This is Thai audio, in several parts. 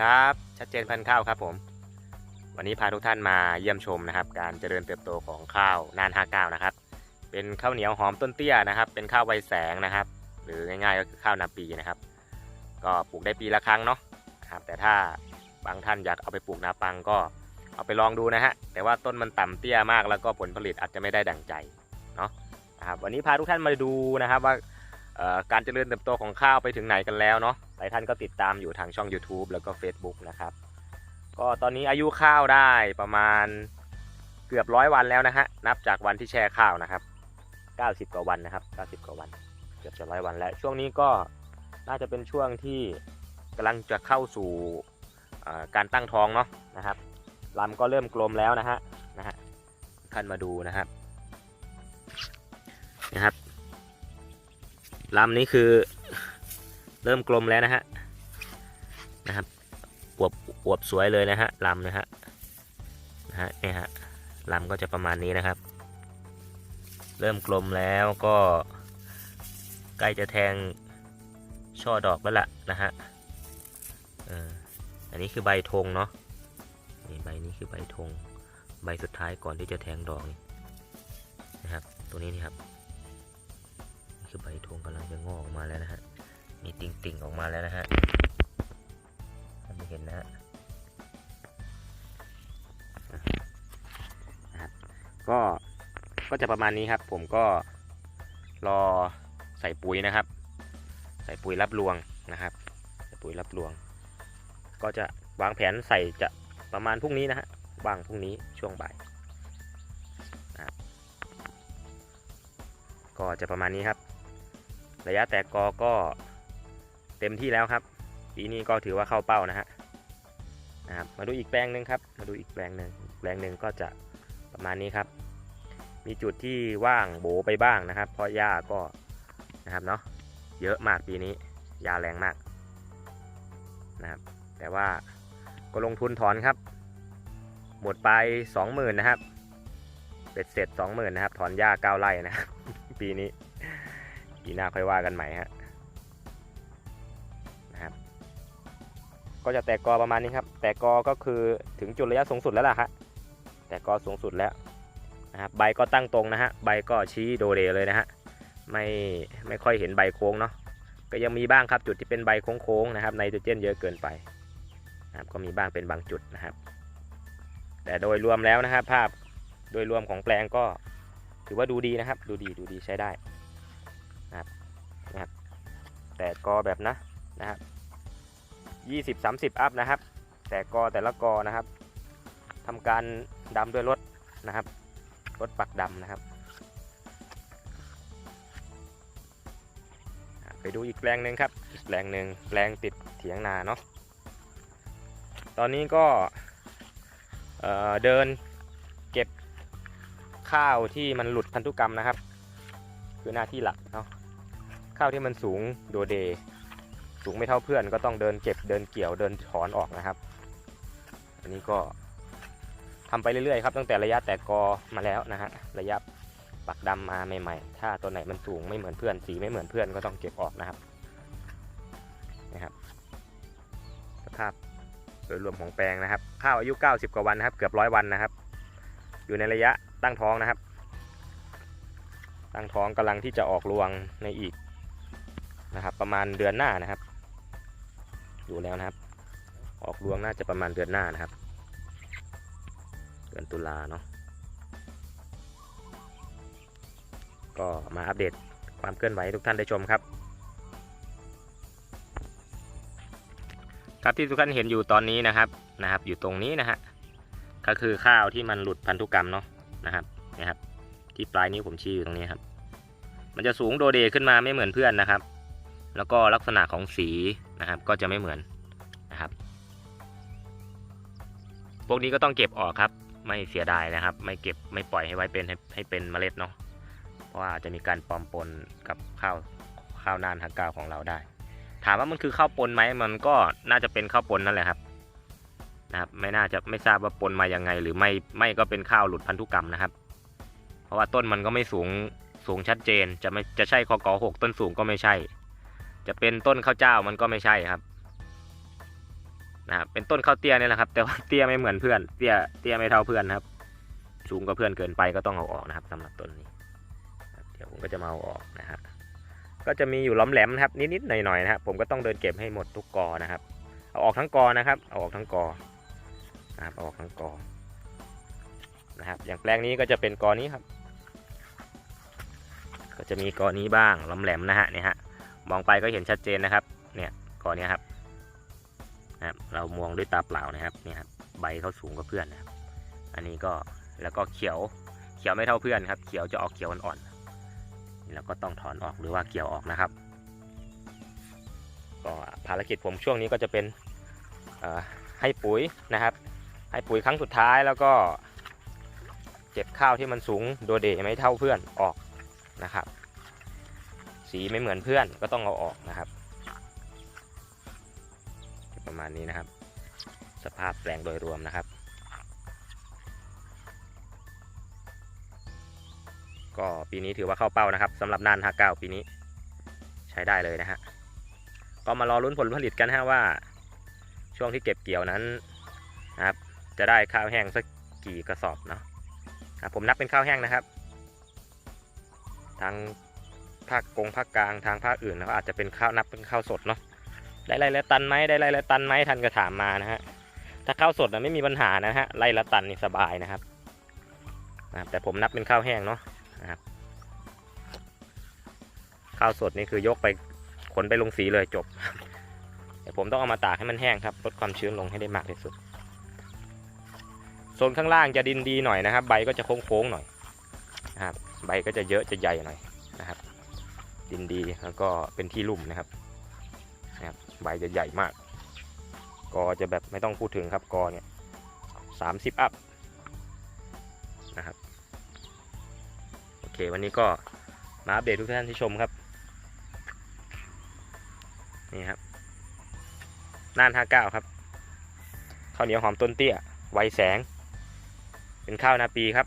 ครับ ชัดเจนพันข้าวครับผม วันนี้พาทุกท่านมาเยี่ยมชมนะครับ การเจริญเติบโตของข้าวน่าน59นะครับ เป็นข้าวเหนียวหอมต้นเตี้ยนะครับ เป็นข้าวไวแสงนะครับ หรือง่ายๆก็คือข้าวนาปีนะครับ ก็ปลูกได้ปีละครั้งเนาะครับ แต่ถ้าบางท่านอยากเอาไปปลูกนาปังก็เอาไปลองดูนะฮะ แต่ว่าต้นมันต่ำเตี้ยมากแล้วก็ผลผลิตอาจจะไม่ได้ดั่งใจเนาะนะครับ วันนี้พาทุกท่านมาดูนะครับว่า การเจริญเติบโตของข้าวไปถึงไหนกันแล้วเนาะหลายท่านก็ติดตามอยู่ทางช่อง YouTube แล้วก็ Facebook นะครับ ก็ตอนนี้อายุข้าวได้ประมาณเกือบร้อยวันแล้วนะฮะ นับจากวันที่แช่ข้าวนะครับ 90 กว่าวันนะครับ 90 กว่าวัน เกือบจะร้อยวันแล้ว ช่วงนี้ก็น่าจะเป็นช่วงที่กำลังจะเข้าสู่การตั้งท้องเนาะนะครับลำก็เริ่มกลมแล้วนะฮะนะฮะท่านมาดูนะครับ ลำนี้คือเริ่มกลมแล้วนะฮะนะครับอวบอวบสวยเลยนะฮะลำนะฮะนะฮะเนี่ยฮะลำก็จะประมาณนี้นะครับ เริ่มกลมแล้วก็ใกล้จะแทงช่อดอกแล้วล่ะนะฮะอันนี้คือใบธงเนาะนี่ใบนี้คือใบธงใบสุดท้ายก่อนที่จะแทงดอกนะครับ ตัวนี้นี่ครับ คือใบธงกำลังจะงอกออกมาแล้วนะฮะ มีติ่งๆออกมาแล้วนะฮะท่านเห็นนะฮะก็ก็จะประมาณนี้ครับ ผมก็รอใส่ปุ๋ยนะครับ ใส่ปุ๋ยรับรวงนะครับ ใส่ปุ๋ยรับรวง ก็จะวางแผนใส่จะประมาณพรุ่งนี้นะฮะวางพรุ่งนี้ช่วงบ่ายก็จะประมาณนี้ครับ ระยะแตกกอก็เต็มที่แล้วครับ ปีนี้ก็ถือว่าเข้าเป้านะฮะนะครับมาดูอีกแปลงหนึ่งครับ มาดูอีกแปลงหนึ่งแปลงหนึ่งก็จะประมาณนี้ครับ มีจุดที่ว่างโบไปบ้างนะครับ เพราะหญ้าก็นะครับเนาะเยอะมากปีนี้ยาแรงมากนะครับ แต่ว่าก็ลงทุนถอนครับ หมดไปสองหมื่นนะครับ เป็ดเสร็จสองหมื่นนะครับ ถอนหญ้าเก้าไร่นะครับปีนี้ ปีหน้าค่อยว่ากันใหม่ฮะนะครับ ก็จะแตกกอประมาณนี้ครับ แตกกอก็คือถึงจุดระยะสูงสุดแล้วล่ะครับแตกกอสูงสุดแล้วนะครับใบก็ตั้งตรงนะฮะใบก็ชี้โดเรเลยนะฮะไม่ไม่ค่อยเห็นใบโค้งเนาะก็ยังมีบ้างครับจุดที่เป็นใบโค้งๆนะครับไนโตรเจนเยอะเกินไปนะครับก็มีบ้างเป็นบางจุดนะครับ แต่โดยรวมแล้วนะครับ ภาพโดยรวมของแปลงก็ถือว่าดูดีนะครับ ดูดีดูดีใช้ได้ แต่กอแบบนะนะครับยี่สิบสามสิบอัพนะครับ แต่กอแต่ละกอนะครับทำการดำด้วยรถนะครับรถปักดำนะครับ ไปดูอีกแปลงหนึ่งครับอีกแปลงหนึ่งแปลงติดเถียงนาเนาะตอนนี้ก็เเดินเก็บข้าวที่มันหลุดพันธุกรรมนะครับ คือหน้าที่หลักเนาะข้าวที่มันสูงโดเด สูงไม่เท่าเพื่อนก็ต้องเดินเก็บเดินเกี่ยวเดินถอนออกนะครับ อันนี้ก็ทำไปเรื่อยๆครับตั้งแต่ระยะแตกกอมาแล้วนะฮะระยะปักดำมาใหม่ๆ ถ้าตัวไหนมันสูงไม่เหมือนเพื่อนสีไม่เหมือนเพื่อนก็ต้องเก็บออกนะครับนะครับ สภาพโดยรวมของแปลงนะครับ ข้าวอายุ 90 กว่าวันนะครับ เกือบร้อยวันนะครับ อยู่ในระยะตั้งท้องนะครับ ตั้งท้องกำลังที่จะออกรวงในอีกนะครับ ประมาณเดือนหน้านะครับ ดูแล้วนะครับ ออกรวงน่าจะประมาณเดือนหน้านะครับ เดือนตุลาเนาะก็มาอัปเดตความเคลื่อนไหวทุกท่านได้ชมครับ ครับที่ทุกท่านเห็นอยู่ตอนนี้นะครับนะครับ อยู่ตรงนี้นะฮะก็คือข้าวที่มันหลุดพันธุกรรมเนาะนะครับนะครับ ที่ปลายนิ้วผมชี้อยู่ตรงนี้ครับ มันจะสูงโดเดขึ้นมาไม่เหมือนเพื่อนนะครับ แล้วก็ลักษณะของสีนะครับ ก็จะไม่เหมือนนะครับ พวกนี้ก็ต้องเก็บออกครับ ไม่เสียดายนะครับ ไม่เก็บไม่ปล่อยให้ไว้เป็นให้ให้เป็นเมล็ดเนาะเพราะว่าอาจจะมีการปลอมปนกับข้าวข้าวนานฮักกาวของเราได้ ถามว่ามันคือข้าวปนไหมมันก็น่าจะเป็นข้าวปนนั่นแหละครับนะครับ ไม่น่าจะไม่ทราบว่าปนมายังไง หรือไม่ไม่ก็เป็นข้าวหลุดพันธุกรรมนะครับ เพราะว่าต้นมันก็ไม่สูงสูงชัดเจน จะไม่จะใช่คอกอหกต้นสูงก็ไม่ใช่ จะเป็นต้นข้าวเจ้ามันก็ไม่ใช่ครับนะครับเป็นต้นข้าวเตี้ยนี่แหละครับ แต่ว่าเตี้ยไม่เหมือนเพื่อนเตี้ยเตี้ยไม่เท่าเพื่อนครับ สูงกว่าเพื่อนเกินไปก็ต้องเอาออกนะครับสำหรับต้นนี้เดี๋ยวผมก็จะมาเอาออกนะฮะก็จะมีอยู่ล้อมแหลมนะครับ นิดๆหน่อยๆนะครับ ผมก็ต้องเดินเก็บให้หมดทุกกอนะครับ เอาออกทั้งกอนะครับเอาออกทั้งกอนะครับเอาออกทั้งกอนะครับ อย่างแปลงนี้ก็จะเป็นกอนี้ครับ จะมีกอนี้บ้างล้อมแหลมนะฮะเนี่ยฮะมองไปก็เห็นชัดเจนนะครับเนี่ยกอนี้ครับนะครับเรามองด้วยตาเปล่านะครับเนี่ยครับใบเขาสูงกว่าเพื่อนนะครับอันนี้ก็แล้วก็เขียวเขียวไม่เท่าเพื่อนครับ เขียวจะออกเขียวอ่อนๆแล้วก็ต้องถอนออกหรือว่าเกี่ยวออกนะครับก็ภารกิจผมช่วงนี้ก็จะเป็นเอ่อให้ปุ๋ยนะครับ ให้ปุ๋ยครั้งสุดท้ายแล้วก็เก็บข้าวที่มันสูงโดเดไม่เท่าเพื่อนออก นะครับ สีไม่เหมือนเพื่อนก็ต้องเอาออกนะครับ ประมาณนี้นะครับ สภาพแปลงโดยรวมนะครับ ก็ปีนี้ถือว่าเข้าเป้านะครับสำหรับน่าน59ปีนี้ ใช้ได้เลยนะฮะก็มารอลุ้นผลผลิตกันฮะว่า ช่วงที่เก็บเกี่ยวนั้นนะครับจะได้ข้าวแห้งสักกี่กระสอบเนาะครับผมนับเป็นข้าวแห้งนะครับ ทางภาคกงภาคกลางทางภาคอื่นนะอาจจะเป็นข้าวนับเป็นข้าวสดเนาะได้ไรละตันไหมได้ไรละตันไหมท่านก็ถามมานะฮะถ้าข้าวสดนะไม่มีปัญหานะฮะไรละตันนี่สบายนะครับนะครับ แต่ผมนับเป็นข้าวแห้งเนาะนะครับข้าวสดนี่คือยกไปขนไปลงสีเลยจบแต่ผมต้องเอามาตากให้มันแห้งครับลดความชื้นลงให้ได้มากที่สุดโซนข้างล่างจะดินดีหน่อยนะครับ ใบก็จะโค้งๆหน่อยนะครับ ใบก็จะเยอะจะใหญ่หน่อยนะครับ ดินดีแล้วก็เป็นที่ลุ่มนะครับนะครับใบจะใหญ่มาก กอจะแบบไม่ต้องพูดถึงครับกอเนี่ยสามสิบอัพนะครับโอเควันนี้ก็มาอัปเดตทุกท่านที่ชมครับนี่ครับน่าน59ครับข้าวเหนียวหอมต้นเตี้ยไวแสง เป็นข้าวนาปีครับ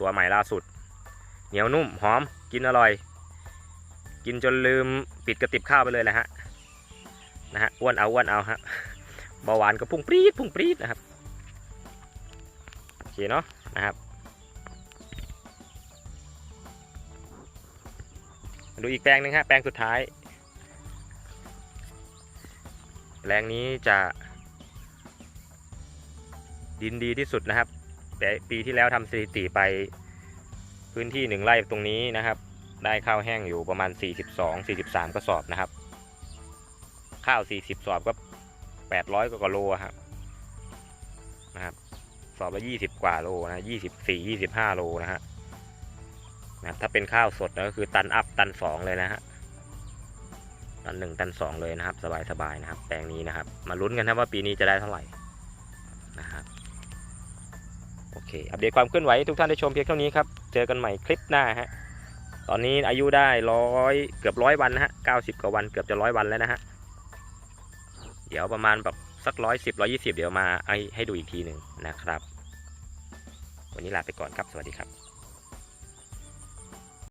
ตัวใหม่ล่าสุด เหนียวนุ่มหอมกินอร่อย กินจนลืมปิดกระติบข้าวไปเลยแหละฮะนะฮะอ้วนเอาอ้วนเอาฮะเบาหวานก็พุ่งปรี๊ดพุ่งปรี๊ดนะครับโอเคเนาะนะครับ ดูอีกแปลงหนึ่งฮะแปลงสุดท้าย แปลงนี้จะดินดีที่สุดนะครับ แต่ปีที่แล้วทำสถิติไปพื้นที่หนึ่งไร่ตรงนี้นะครับ ได้ข้าวแห้งอยู่ประมาณ 42 43 กระสอบนะครับ ข้าว 40 สอบก็ 800 กว่าโลครับนะครับ สอบละ 20 กว่าโลนะ24 25 โลนะฮะนะถ้าเป็นข้าวสดก็คือตันอัพตัน2เลยนะฮะตันหนึ่งตันสองเลยนะครับ สบายๆนะครับ แปลงนี้นะครับ มาลุ้นกันนะว่าปีนี้จะได้เท่าไหร่ โอเค อัปเดตความเคลื่อนไหวทุกท่านได้ชมเพียงเท่านี้ครับ เจอกันใหม่คลิปหน้าฮะ ตอนนี้อายุได้ร้อยเกือบร้อยวันนะฮะเก้าสิบกว่าวันเกือบจะร้อยวันแล้วนะฮะ เดี๋ยวประมาณแบบสักร้อยสิบร้อยี่สิบเดี๋ยวมาให้ดูอีกทีหนึ่งนะครับ วันนี้ลาไปก่อนครับ สวัสดีครับ